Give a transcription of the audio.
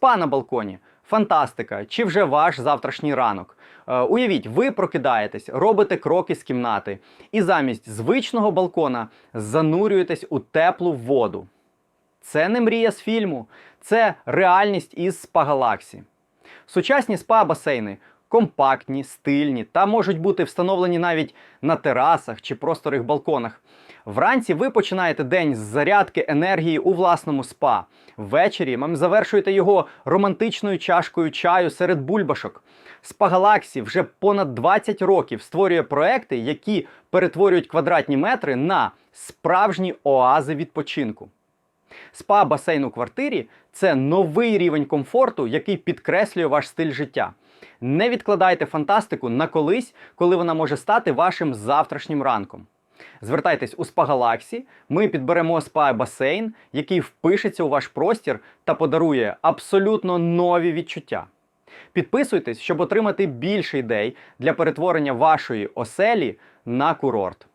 Спа на балконі. Фантастика, чи вже ваш завтрашній ранок? Е, уявіть, ви прокидаєтесь, робите кроки з кімнати, і замість звичного балкона занурюєтесь у теплу воду. Це не мрія з фільму, це реальність із спа-галаксі. Сучасні спа-басейни компактні, стильні та можуть бути встановлені навіть на терасах чи просторих балконах. Вранці ви починаєте день з зарядки енергії у власному спа. Ввечері вам завершуєте його романтичною чашкою чаю серед бульбашок. Спа Галаксі вже понад 20 років створює проекти, які перетворюють квадратні метри на справжні оази відпочинку. Спа басейн у квартирі це новий рівень комфорту, який підкреслює ваш стиль життя. Не відкладайте фантастику на колись, коли вона може стати вашим завтрашнім ранком. Звертайтесь у спа Галаксі, ми підберемо спа басейн, який впишеться у ваш простір та подарує абсолютно нові відчуття. Підписуйтесь, щоб отримати більше ідей для перетворення вашої оселі на курорт.